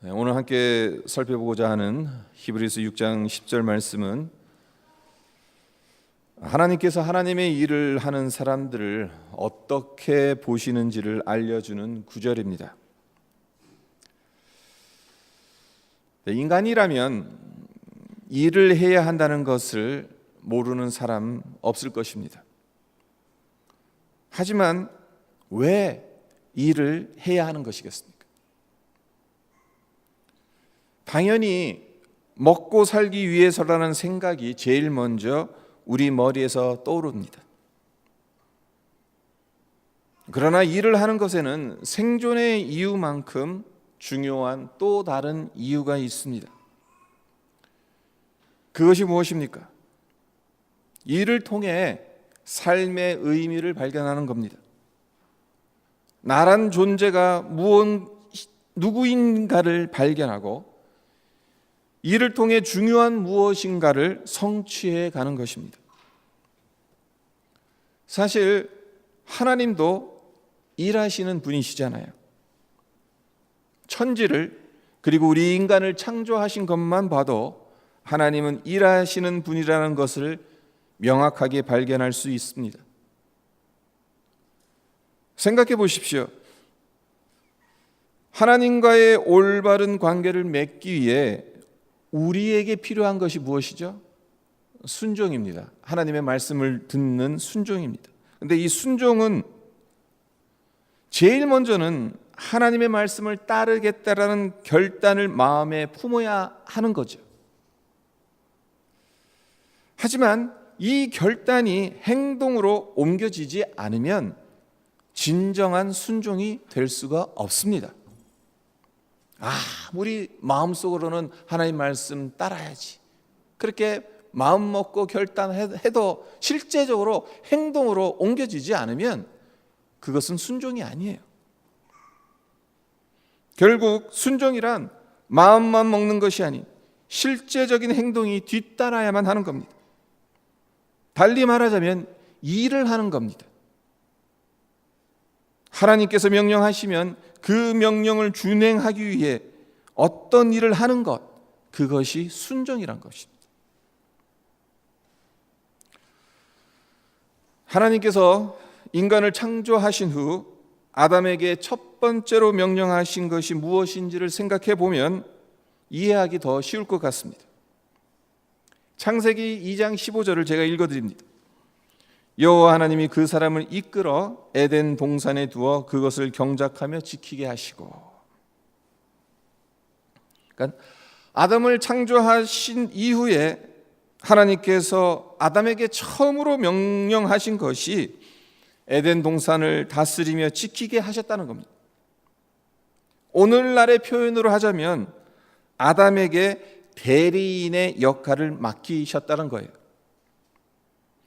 네, 오늘 함께 살펴보고자 하는 히브리서 6장 10절 말씀은 하나님께서 하나님의 일을 하는 사람들을 어떻게 보시는지를 알려주는 구절입니다. 네, 인간이라면 일을 해야 한다는 것을 모르는 사람 없을 것입니다. 하지만 왜 일을 해야 하는 것이겠습니까? 당연히 먹고 살기 위해서라는 생각이 제일 먼저 우리 머리에서 떠오릅니다. 그러나 일을 하는 것에는 생존의 이유만큼 중요한 또 다른 이유가 있습니다. 그것이 무엇입니까? 일을 통해 삶의 의미를 발견하는 겁니다. 나란 존재가 무언 누구인가를 발견하고 이를 통해 중요한 무엇인가를 성취해 가는 것입니다. 사실 하나님도 일하시는 분이시잖아요. 천지를 그리고 우리 인간을 창조하신 것만 봐도 하나님은 일하시는 분이라는 것을 명확하게 발견할 수 있습니다. 생각해 보십시오. 하나님과의 올바른 관계를 맺기 위해 우리에게 필요한 것이 무엇이죠? 순종입니다. 하나님의 말씀을 듣는 순종입니다. 근데 이 순종은 제일 먼저는 하나님의 말씀을 따르겠다라는 결단을 마음에 품어야 하는 거죠. 하지만 이 결단이 행동으로 옮겨지지 않으면 진정한 순종이 될 수가 없습니다. 아무리 마음속으로는 하나님 말씀 따라야지. 그렇게 마음 먹고 결단해도 실제적으로 행동으로 옮겨지지 않으면 그것은 순종이 아니에요. 결국 순종이란 마음만 먹는 것이 아닌 실제적인 행동이 뒤따라야만 하는 겁니다. 달리 말하자면 일을 하는 겁니다. 하나님께서 명령하시면 그 명령을 준행하기 위해 어떤 일을 하는 것, 그것이 순종이란 것입니다. 하나님께서 인간을 창조하신 후 아담에게 첫 번째로 명령하신 것이 무엇인지를 생각해 보면 이해하기 더 쉬울 것 같습니다. 창세기 2장 15절을 제가 읽어 드립니다. 여호와 하나님이 그 사람을 이끌어 에덴 동산에 두어 그것을 경작하며 지키게 하시고 그러니까 아담을 창조하신 이후에 하나님께서 아담에게 처음으로 명령하신 것이 에덴 동산을 다스리며 지키게 하셨다는 겁니다. 오늘날의 표현으로 하자면 아담에게 대리인의 역할을 맡기셨다는 거예요.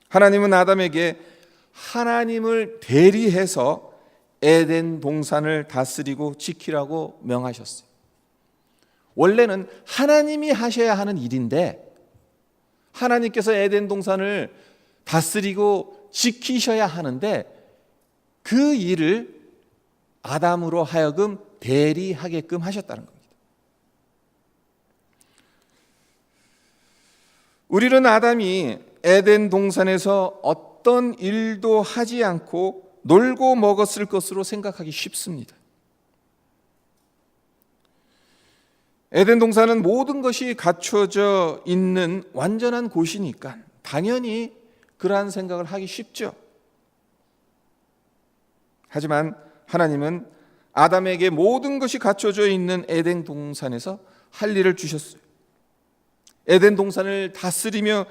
하나님은 아담에게 하나님을 대리해서 에덴 동산을 다스리고 지키라고 명하셨어요. 원래는 하나님이 하셔야 하는 일인데 하나님께서 에덴 동산을 다스리고 지키셔야 하는데 그 일을 아담으로 하여금 대리하게끔 하셨다는 겁니다. 우리는 아담이 에덴 동산에서 어떤 일도 하지 않고 놀고 먹었을 것으로 생각하기 쉽습니다. 에덴 동산은 모든 것이 갖춰져 있는 완전한 곳이니까 당연히 그러한 생각을 하기 쉽죠. 하지만 하나님은 아담에게 모든 것이 갖춰져 있는 에덴 동산에서 할 일을 주셨어요. 에덴 동산을 다스리며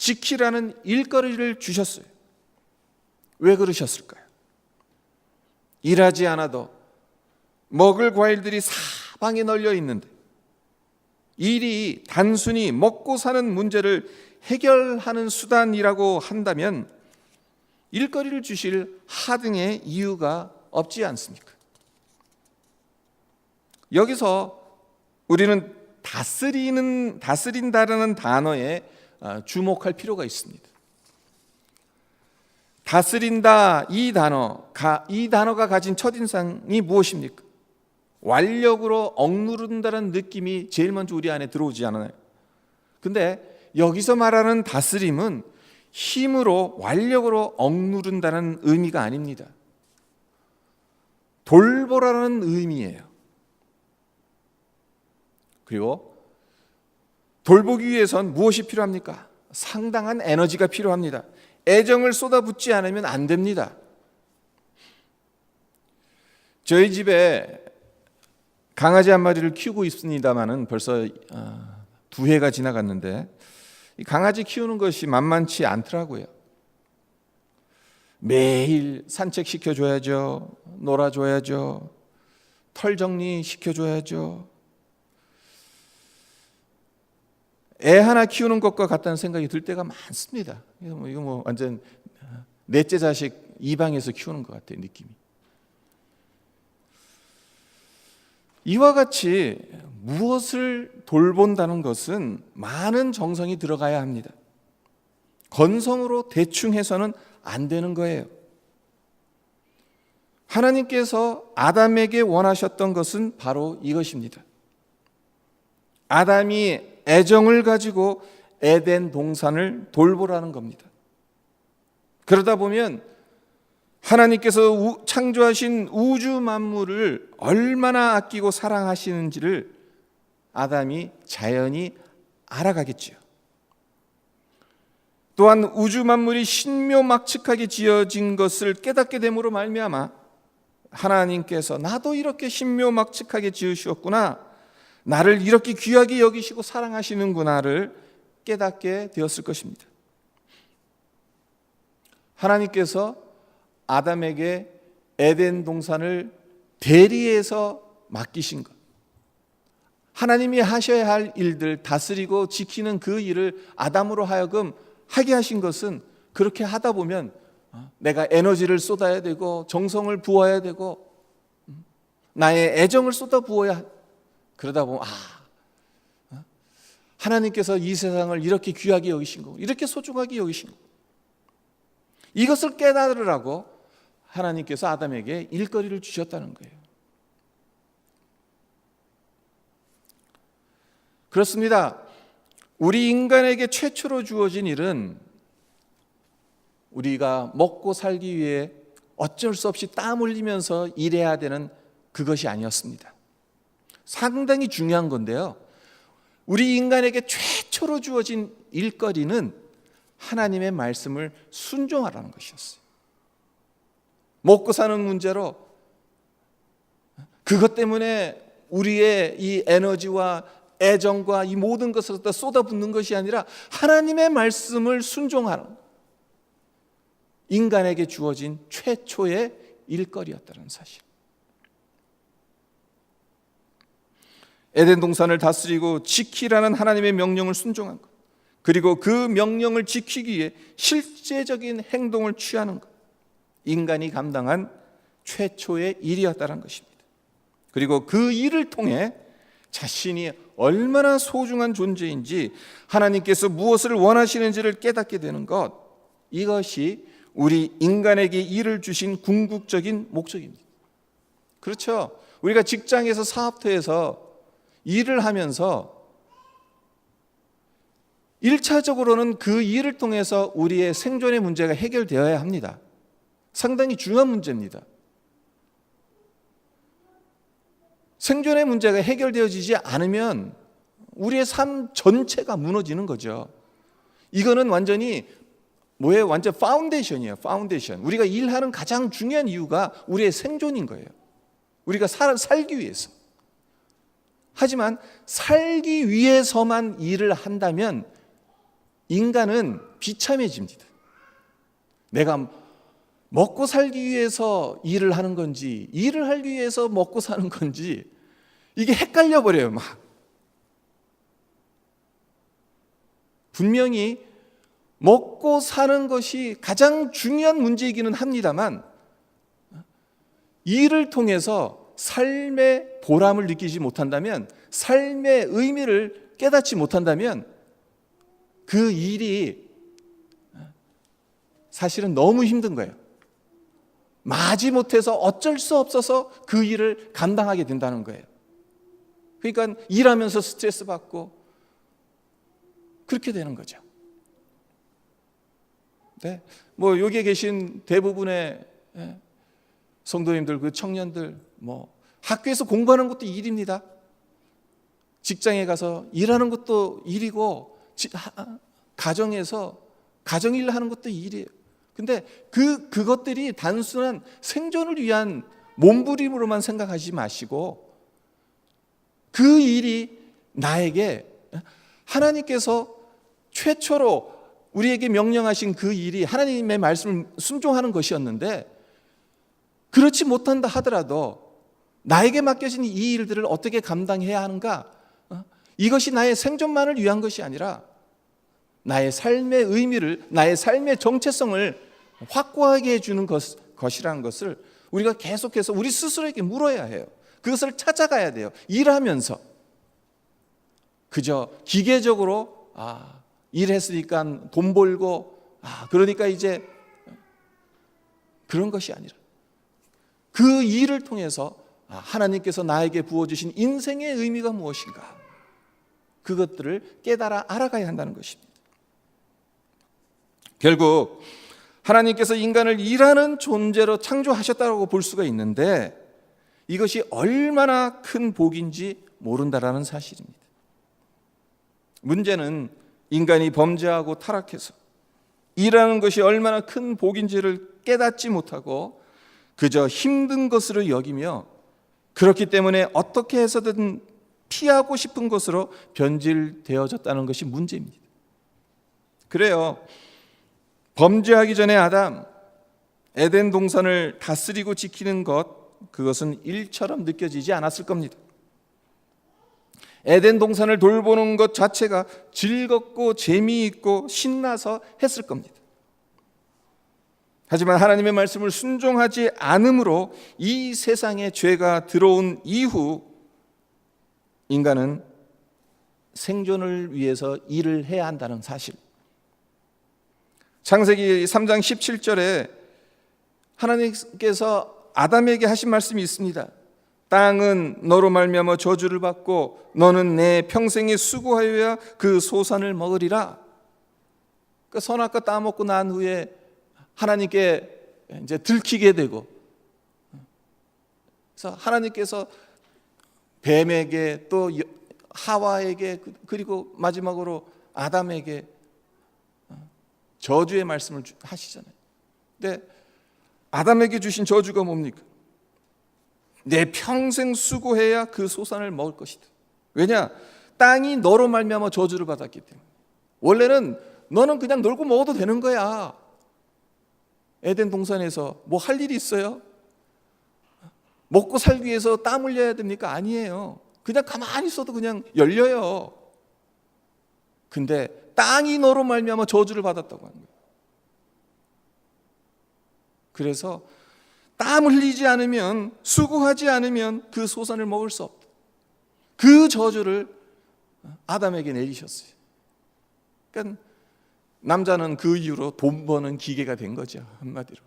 지키라는 일거리를 주셨어요. 왜 그러셨을까요? 일하지 않아도 먹을 과일들이 사방에 널려 있는데 일이 단순히 먹고 사는 문제를 해결하는 수단이라고 한다면 일거리를 주실 하등의 이유가 없지 않습니까? 여기서 우리는 다스리는 다스린다라는 단어에 아, 주목할 필요가 있습니다. 다스린다 이 단어, 이 단어가 가진 첫인상이 무엇입니까? 완력으로 억누른다는 느낌이 제일 먼저 우리 안에 들어오지 않아요. 근데 여기서 말하는 다스림은 힘으로 완력으로 억누른다는 의미가 아닙니다. 돌보라는 의미예요. 그리고 돌보기 위해선 무엇이 필요합니까? 상당한 에너지가 필요합니다. 애정을 쏟아붓지 않으면 안 됩니다. 저희 집에 강아지 한 마리를 키우고 있습니다만은 벌써 어, 두 해가 지나갔는데 이 강아지 키우는 것이 만만치 않더라고요. 매일 산책 시켜줘야죠, 놀아줘야죠, 털 정리 시켜줘야죠. 애 하나 키우는 것과 같다는 생각이 들 때가 많습니다. 이거 뭐, 이거 뭐 완전 넷째 자식 입양해서 키우는 것 같아요 느낌이. 이와 같이 무엇을 돌본다는 것은 많은 정성이 들어가야 합니다. 건성으로 대충 해서는 안 되는 거예요. 하나님께서 아담에게 원하셨던 것은 바로 이것입니다. 아담이 애정을 가지고 에덴 동산을 돌보라는 겁니다. 그러다 보면 하나님께서 창조하신 우주 만물을 얼마나 아끼고 사랑하시는지를 아담이 자연히 알아가겠지요. 또한 우주 만물이 신묘막측하게 지어진 것을 깨닫게 됨으로 말미암아 하나님께서 나도 이렇게 신묘막측하게 지으셨구나. 나를 이렇게 귀하게 여기시고 사랑하시는구나를 깨닫게 되었을 것입니다. 하나님께서 아담에게 에덴 동산을 대리해서 맡기신 것. 하나님이 하셔야 할 일들 다스리고 지키는 그 일을 아담으로 하여금 하게 하신 것은 그렇게 하다 보면 어, 내가 에너지를 쏟아야 되고 정성을 부어야 되고 음, 나의 애정을 쏟아 부어야 그러다 보면 아 어, 하나님께서 이 세상을 이렇게 귀하게 여기신 거 이렇게 소중하게 여기신 거 이것을 깨달으라고 하나님께서 아담에게 일거리를 주셨다는 거예요. 그렇습니다. 우리 인간에게 최초로 주어진 일은 우리가 먹고 살기 위해 어쩔 수 없이 땀 흘리면서 일해야 되는 그것이 아니었습니다. 상당히 중요한 건데요. 우리 인간에게 최초로 주어진 일거리는 하나님의 말씀을 순종하라는 것이었어요. 먹고 사는 문제로 그것 때문에 우리의 이 에너지와 애정과 이 모든 것을 다 쏟아붓는 것이 아니라 하나님의 말씀을 순종하는 인간에게 주어진 최초의 일거리였다는 사실. 에덴 동산을 다스리고 지키라는 하나님의 명령을 순종한 것. 그리고 그 명령을 지키기 위해 실제적인 행동을 취하는 것. 인간이 감당한 최초의 일이었다는 것입니다. 그리고 그 일을 통해 자신이 얼마나 소중한 존재인지 하나님께서 무엇을 원하시는지를 깨닫게 되는 것. 이것이 우리 인간에게 일을 주신 궁극적인 목적입니다. 그렇죠. 우리가 직장에서 사업터에서 일을 하면서 1차적으로는 그 일을 통해서 우리의 생존의 문제가 해결되어야 합니다. 상당히 중요한 문제입니다. 생존의 문제가 해결되어지지 않으면 우리의 삶 전체가 무너지는 거죠. 이거는 완전히 뭐예요? 완전 파운데이션이에요. 파운데이션. 우리가 일하는 가장 중요한 이유가 우리의 생존인 거예요. 우리가 살, 살기 위해서. 하지만 살기 위해서만 일을 한다면 인간은 비참해집니다. 내가 먹고 살기 위해서 일을 하는 건지, 일을 하기 위해서 먹고 사는 건지, 이게 헷갈려 버려요, 막. 분명히 먹고 사는 것이 가장 중요한 문제이기는 합니다만, 일을 통해서 삶의 보람을 느끼지 못한다면, 삶의 의미를 깨닫지 못한다면, 그 일이 사실은 너무 힘든 거예요. 마지 못해서 어쩔 수 없어서 그 일을 감당하게 된다는 거예요. 그러니까 일하면서 스트레스 받고 그렇게 되는 거죠. 네. 뭐 여기에 계신 대부분의 예, 성도님들 그 청년들 뭐 학교에서 공부하는 것도 일입니다. 직장에 가서 일하는 것도 일이고 가정에서 가정일 하는 것도 일이에요. 근데 그 그것들이 단순한 생존을 위한 몸부림으로만 생각하지 마시고 그 일이 나에게 하나님께서 최초로 우리에게 명령하신 그 일이 하나님의 말씀을 순종하는 것이었는데 그렇지 못한다 하더라도 나에게 맡겨진 이 일들을 어떻게 감당해야 하는가? 어? 이것이 나의 생존만을 위한 것이 아니라 나의 삶의 의미를, 나의 삶의 정체성을 확고하게 해주는 것, 것이라는 것을 우리가 계속해서 우리 스스로에게 물어야 해요. 그것을 찾아가야 돼요. 일하면서. 그저 기계적으로, 아, 일했으니까 돈 벌고, 아, 그러니까 이제 그런 것이 아니라 그 일을 통해서 아, 하나님께서 나에게 부어주신 인생의 의미가 무엇인가? 그것들을 깨달아 알아가야 한다는 것입니다. 결국 하나님께서 인간을 일하는 존재로 창조하셨다고 볼 수가 있는데 이것이 얼마나 큰 복인지 모른다라는 사실입니다. 문제는 인간이 범죄하고 타락해서 일하는 것이 얼마나 큰 복인지를 깨닫지 못하고 그저 힘든 것으로 여기며 그렇기 때문에 어떻게 해서든 피하고 싶은 것으로 변질되어졌다는 것이 문제입니다. 그래요. 범죄하기 전에 아담 에덴 동산을 다스리고 지키는 것 그것은 일처럼 느껴지지 않았을 겁니다. 에덴 동산을 돌보는 것 자체가 즐겁고 재미있고 신나서 했을 겁니다. 하지만 하나님의 말씀을 순종하지 않으므로 이 세상에 죄가 들어온 이후 인간은 생존을 위해서 일을 해야 한다는 사실. 창세기 3장 17절에 하나님께서 아담에게 하신 말씀이 있습니다. 땅은 너로 말미암아 저주를 받고 너는 내 평생에 수고하여야 그 소산을 먹으리라. 그 선악과 따먹고 난 후에 하나님께 이제 들키게 되고 그래서 하나님께서 뱀에게 또 하와에게 그리고 마지막으로 아담에게 저주의 말씀을 하시잖아요. 근데 아담에게 주신 저주가 뭡니까? 내 평생 수고해야 그 소산을 먹을 것이다. 왜냐? 땅이 너로 말미암아 저주를 받았기 때문에. 원래는 너는 그냥 놀고 먹어도 되는 거야. 에덴 동산에서 뭐 할 일이 있어요? 먹고 살기 위해서 땀 흘려야 됩니까? 아니에요. 그냥 가만히 있어도 그냥 열려요. 근데 땅이 너로 말미암아 저주를 받았다고 하는 거예요. 그래서 땀 흘리지 않으면 수고하지 않으면 그 소산을 먹을 수 없다. 그 저주를 아담에게 내리셨어요. 그러니까 남자는 그 이후로 돈 버는 기계가 된 거죠. 한마디로.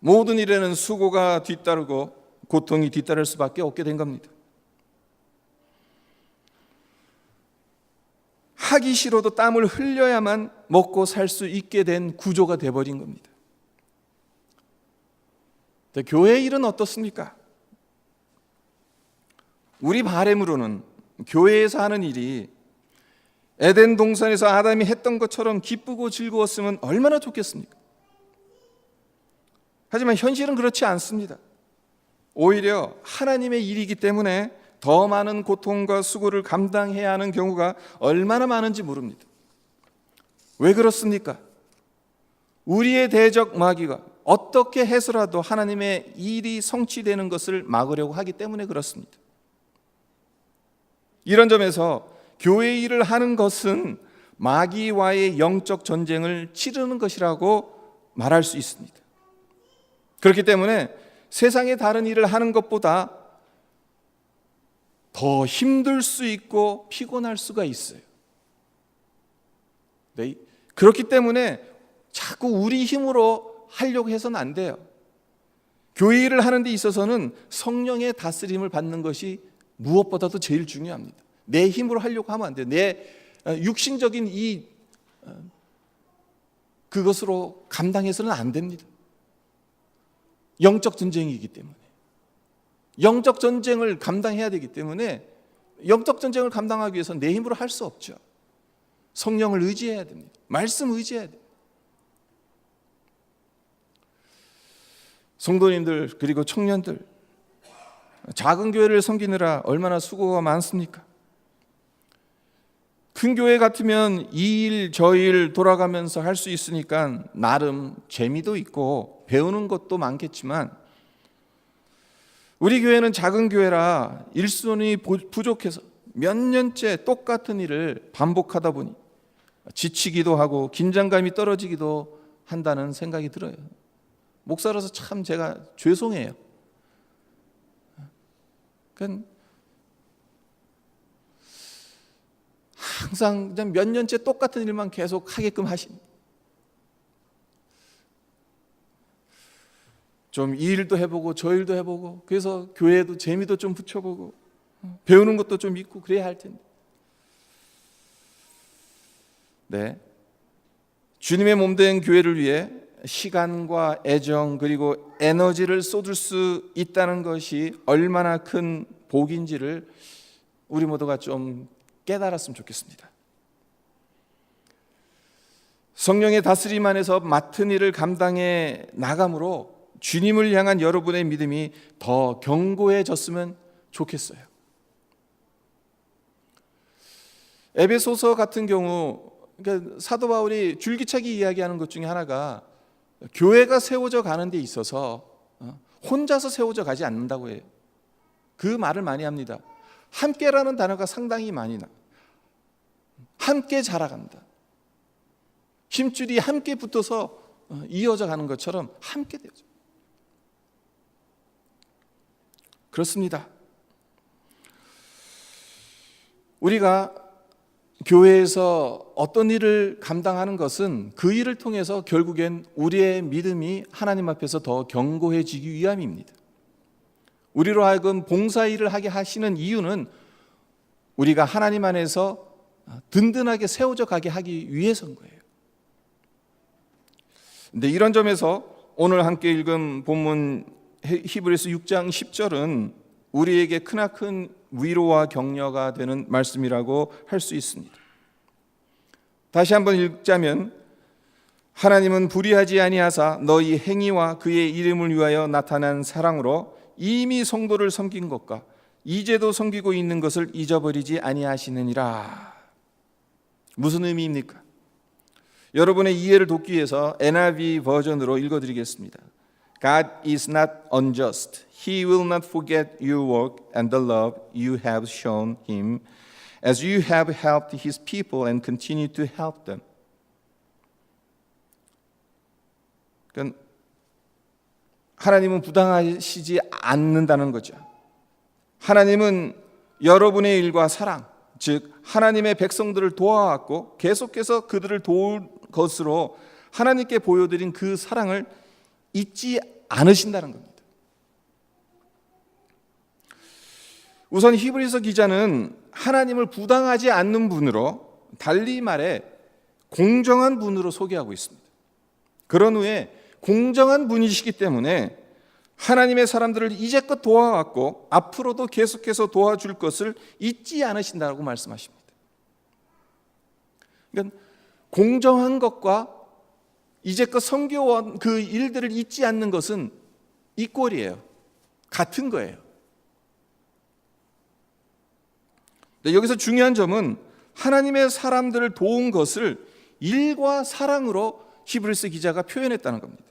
모든 일에는 수고가 뒤따르고 고통이 뒤따를 수밖에 없게 된 겁니다. 하기 싫어도 땀을 흘려야만 먹고 살 수 있게 된 구조가 돼버린 겁니다. 교회 일은 어떻습니까? 우리 바램으로는 교회에서 하는 일이 에덴 동산에서 아담이 했던 것처럼 기쁘고 즐거웠으면 얼마나 좋겠습니까? 하지만 현실은 그렇지 않습니다. 오히려 하나님의 일이기 때문에 더 많은 고통과 수고를 감당해야 하는 경우가 얼마나 많은지 모릅니다. 왜 그렇습니까? 우리의 대적 마귀가 어떻게 해서라도 하나님의 일이 성취되는 것을 막으려고 하기 때문에 그렇습니다. 이런 점에서 교회 일을 하는 것은 마귀와의 영적 전쟁을 치르는 것이라고 말할 수 있습니다. 그렇기 때문에 세상의 다른 일을 하는 것보다 더 힘들 수 있고 피곤할 수가 있어요. 네, 그렇기 때문에 자꾸 우리 힘으로 하려고 해서는 안 돼요. 교회 일을 하는 데 있어서는 성령의 다스림을 받는 것이 무엇보다도 제일 중요합니다. 내 힘으로 하려고 하면 안 돼요. 내 어, 육신적인 이 어, 그것으로 감당해서는 안 됩니다. 영적 전쟁이기 때문에 영적 전쟁을 감당해야 되기 때문에 영적 전쟁을 감당하기 위해서 내 힘으로 할 수 없죠. 성령을 의지해야 됩니다. 말씀 의지해야 돼요. 성도님들 그리고 청년들 작은 교회를 섬기느라 얼마나 수고가 많습니까? 큰 교회 같으면 이 일 저 일 돌아가면서 할 수 있으니까 나름 재미도 있고 배우는 것도 많겠지만 우리 교회는 작은 교회라 일손이 부족해서 몇 년째 똑같은 일을 반복하다 보니 지치기도 하고 긴장감이 떨어지기도 한다는 생각이 들어요. 목사로서 참 제가 죄송해요. 그러니까 항상 몇 년째 똑같은 일만 계속 하게끔 하신. 좀 이 일도 해보고 저 일도 해보고 그래서 교회도 재미도 좀 붙여보고 배우는 것도 좀 있고 그래야 할 텐데. 네. 주님의 몸 된 교회를 위해 시간과 애정 그리고 에너지를 쏟을 수 있다는 것이 얼마나 큰 복인지를 우리 모두가 좀 깨달았으면 좋겠습니다. 성령의 다스림 안에서 맡은 일을 감당해 나감으로 주님을 향한 여러분의 믿음이 더 견고해졌으면 좋겠어요. 에베소서 같은 경우 그러니까 사도 바울이 줄기차게 이야기하는 것 중에 하나가 교회가 세워져 가는 데 있어서 어, 혼자서 세워져 가지 않는다고 해요. 그 말을 많이 합니다. 함께라는 단어가 상당히 많이 나. 함께 자라간다. 힘줄이 함께 붙어서 어, 이어져 가는 것처럼 함께 되죠. 그렇습니다. 우리가 교회에서 어떤 일을 감당하는 것은 그 일을 통해서 결국엔 우리의 믿음이 하나님 앞에서 더 견고해지기 위함입니다. 우리로 하여금 봉사 일을 하게 하시는 이유는 우리가 하나님 안에서 든든하게 세워져 가게 하기 위해서인 거예요. 근데 이런 점에서 오늘 함께 읽은 본문 히브리서 6장 10절은 우리에게 크나큰 위로와 격려가 되는 말씀이라고 할 수 있습니다. 다시 한번 읽자면 하나님은 불의하지 아니하사 너희 행위와 그의 이름을 위하여 나타난 사랑으로 이미 성도를 섬긴 것과 이제도 섬기고 있는 것을 잊어버리지 아니하시느니라. 무슨 의미입니까? 여러분의 이해를 돕기 위해서 NIV 버전으로 읽어드리겠습니다. God is not unjust. He will not forget your work and the love you have shown him as you have helped his people and continue to help them. 그러니까 하나님은 부당하시지 않는다는 거죠. 하나님은 여러분의 일과 사랑, 즉 하나님의 백성들을 도와왔고 계속해서 그들을 도울 것으로 하나님께 보여드린 그 사랑을 잊지 않으신다는 겁니다. 우선 히브리서 기자는 하나님을 부당하지 않는 분으로 달리 말해 공정한 분으로 소개하고 있습니다. 그런 후에 공정한 분이시기 때문에 하나님의 사람들을 이제껏 도와왔고 앞으로도 계속해서 도와줄 것을 잊지 않으신다고 말씀하십니다. 그러니까 공정한 것과 이제껏 섬겨온 그 일들을 잊지 않는 것은 이 꼴이에요. 같은 거예요. 여기서 중요한 점은 하나님의 사람들을 도운 것을 일과 사랑으로 히브리스 기자가 표현했다는 겁니다.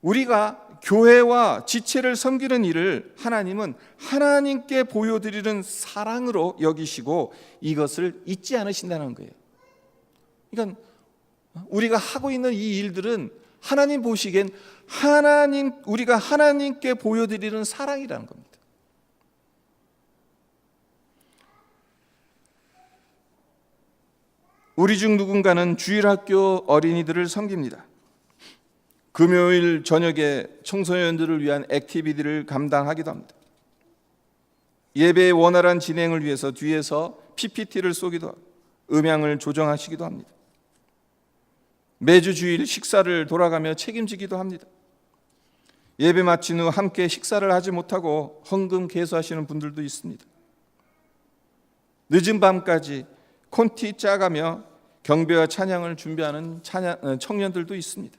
우리가 교회와 지체를 섬기는 일을 하나님은 하나님께 보여드리는 사랑으로 여기시고 이것을 잊지 않으신다는 거예요. 그러니까 우리가 하고 있는 이 일들은 하나님 보시기엔 하나님 우리가 하나님께 보여드리는 사랑이라는 겁니다. 우리 중 누군가는 주일학교 어린이들을 섬깁니다. 금요일 저녁에 청소년들을 위한 액티비티를 감당하기도 합니다. 예배의 원활한 진행을 위해서 뒤에서 PPT를 쏘기도 하고 음향을 조정하시기도 합니다. 매주 주일 식사를 돌아가며 책임지기도 합니다. 예배 마친 후 함께 식사를 하지 못하고 헌금 개수하시는 분들도 있습니다. 늦은 밤까지 콘티 짜가며 경배와 찬양을 준비하는 찬양, 어, 청년들도 있습니다.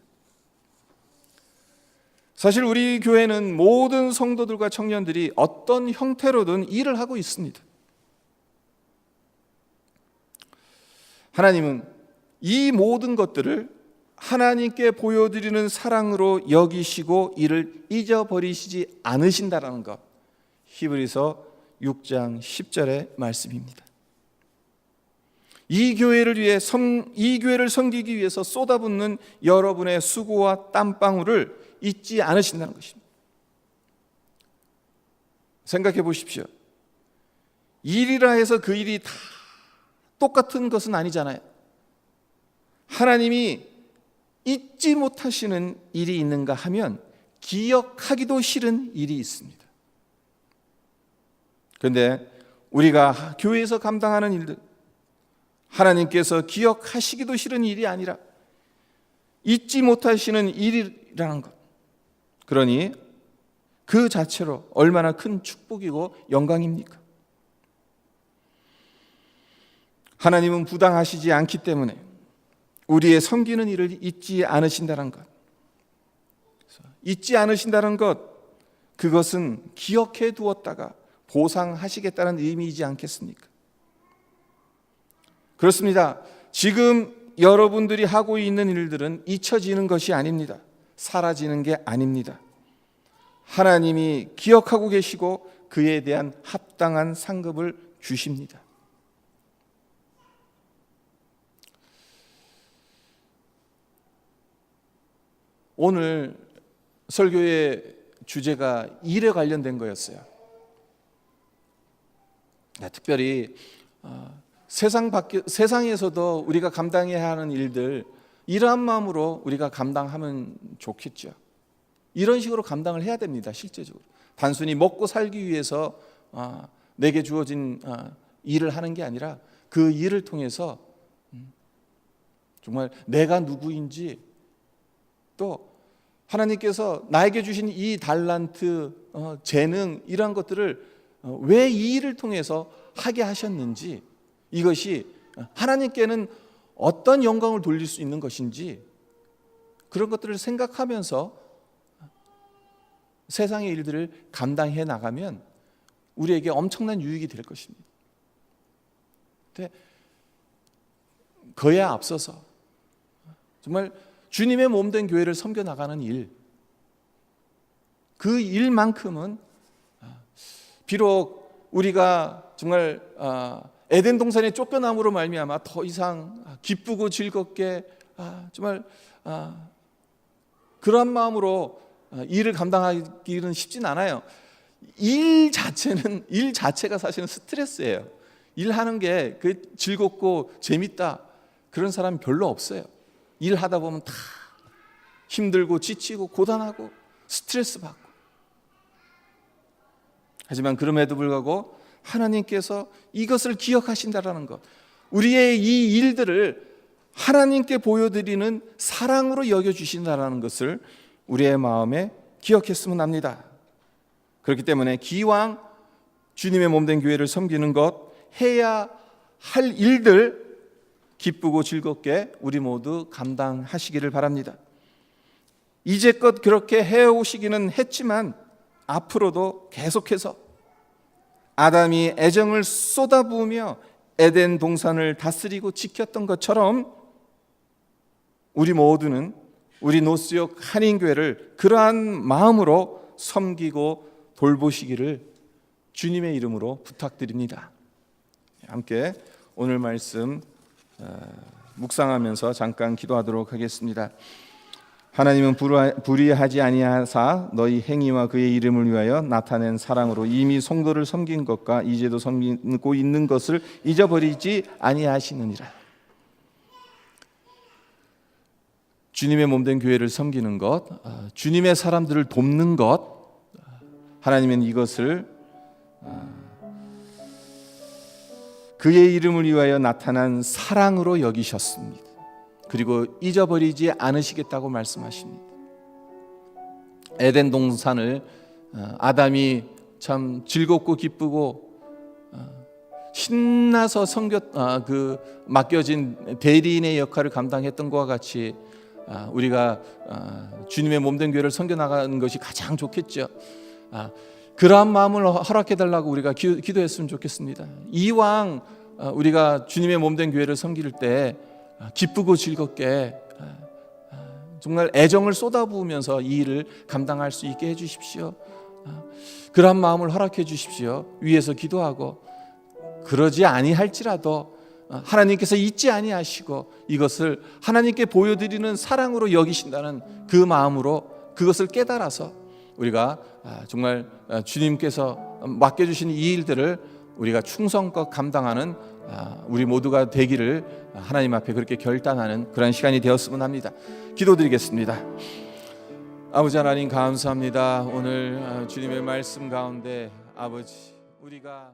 사실 우리 교회는 모든 성도들과 청년들이 어떤 형태로든 일을 하고 있습니다. 하나님은 이 모든 것들을 하나님께 보여드리는 사랑으로 여기시고 이를 잊어버리시지 않으신다라는 것. 히브리서 6장 10절의 말씀입니다. 이 교회를 위해 섬, 이 교회를 섬기기 위해서 쏟아붓는 여러분의 수고와 땀방울을 잊지 않으신다는 것입니다. 생각해 보십시오. 일이라 해서 그 일이 다 똑같은 것은 아니잖아요. 하나님이 잊지 못하시는 일이 있는가 하면 기억하기도 싫은 일이 있습니다. 그런데 우리가 교회에서 감당하는 일들, 하나님께서 기억하시기도 싫은 일이 아니라 잊지 못하시는 일이라는 것. 그러니 그 자체로 얼마나 큰 축복이고 영광입니까? 하나님은 부당하시지 않기 때문에 우리의 섬기는 일을 잊지 않으신다는 것. 잊지 않으신다는 것, 그것은 기억해 두었다가 보상하시겠다는 의미이지 않겠습니까? 그렇습니다. 지금 여러분들이 하고 있는 일들은 잊혀지는 것이 아닙니다. 사라지는 게 아닙니다. 하나님이 기억하고 계시고 그에 대한 합당한 상급을 주십니다. 오늘 설교의 주제가 일에 관련된 거였어요. 네, 특별히 어, 세상 밖에 세상에서도 우리가 감당해야 하는 일들 이러한 마음으로 우리가 감당하면 좋겠죠. 이런 식으로 감당을 해야 됩니다. 실제적으로 단순히 먹고 살기 위해서 아, 내게 주어진 아, 일을 하는 게 아니라 그 일을 통해서 음, 정말 내가 누구인지 또 하나님께서 나에게 주신 이 달란트, 어, 재능 이러한 것들을 어, 왜이 일을 통해서 하게 하셨는지 이것이 하나님께는 어떤 영광을 돌릴 수 있는 것인지 그런 것들을 생각하면서 세상의 일들을 감당해 나가면 우리에게 엄청난 유익이 될 것입니다. 그에 앞서서 정말 주님의 몸 된 교회를 섬겨 나가는 일, 그 일만큼은 비록 우리가 정말 아, 에덴 동산의 쫓겨남으로 말미암아 더 이상 기쁘고 즐겁게 아, 정말 아, 그러한 마음으로 일을 감당하기는 쉽진 않아요. 일 자체는 일 자체가 사실은 스트레스예요. 일하는 게 그 즐겁고 재밌다 그런 사람 별로 없어요. 일하다 보면 다 힘들고 지치고 고단하고 스트레스 받고. 하지만 그럼에도 불구하고 하나님께서 이것을 기억하신다라는 것 우리의 이 일들을 하나님께 보여드리는 사랑으로 여겨주신다라는 것을 우리의 마음에 기억했으면 합니다. 그렇기 때문에 기왕 주님의 몸된 교회를 섬기는 것 해야 할 일들 기쁘고 즐겁게 우리 모두 감당하시기를 바랍니다. 이제껏 그렇게 해오시기는 했지만 앞으로도 계속해서 아담이 애정을 쏟아부으며 에덴 동산을 다스리고 지켰던 것처럼 우리 모두는 우리 노스역 한인교회를 그러한 마음으로 섬기고 돌보시기를 주님의 이름으로 부탁드립니다. 함께 오늘 말씀 어, 묵상하면서 잠깐 기도하도록 하겠습니다. 하나님은 불의하지 아니하사 너희 행위와 그의 이름을 위하여 나타낸 사랑으로 이미 성도를 섬긴 것과 이제도 섬기고 있는 것을 잊어버리지 아니하시느니라. 주님의 몸된 교회를 섬기는 것, 아, 주님의 사람들을 돕는 것, 아, 하나님은 이것을 아, 그의 이름을 위하여 나타난 사랑으로 여기셨습니다. 그리고 잊어버리지 않으시겠다고 말씀하십니다. 에덴 동산을 어, 아담이 참 즐겁고 기쁘고 어, 신나서 섬겨 아, 그 맡겨진 대리인의 역할을 감당했던 것과 같이 아, 우리가 아, 주님의 몸된 교회를 섬겨 나가는 것이 가장 좋겠죠. 아, 그러한 마음을 허락해 달라고 우리가 기, 기도했으면 좋겠습니다. 이왕 아, 우리가 주님의 몸된 교회를 섬길 때 아, 기쁘고 즐겁게 아, 아, 정말 애정을 쏟아부으면서 이 일을 감당할 수 있게 해 주십시오. 아, 그러한 마음을 허락해 주십시오. 위에서 기도하고 그러지 아니할지라도 어, 하나님께서 잊지 아니하시고 이것을 하나님께 보여드리는 사랑으로 여기신다는 그 마음으로 그것을 깨달아서 우리가 아, 정말 아, 주님께서 맡겨주신 이 일들을 우리가 충성껏 감당하는 아, 우리 모두가 되기를 하나님 앞에 그렇게 결단하는 그런 시간이 되었으면 합니다. 기도드리겠습니다. 아버지 하나님 감사합니다. 오늘 아, 주님의 말씀 가운데 아버지 우리가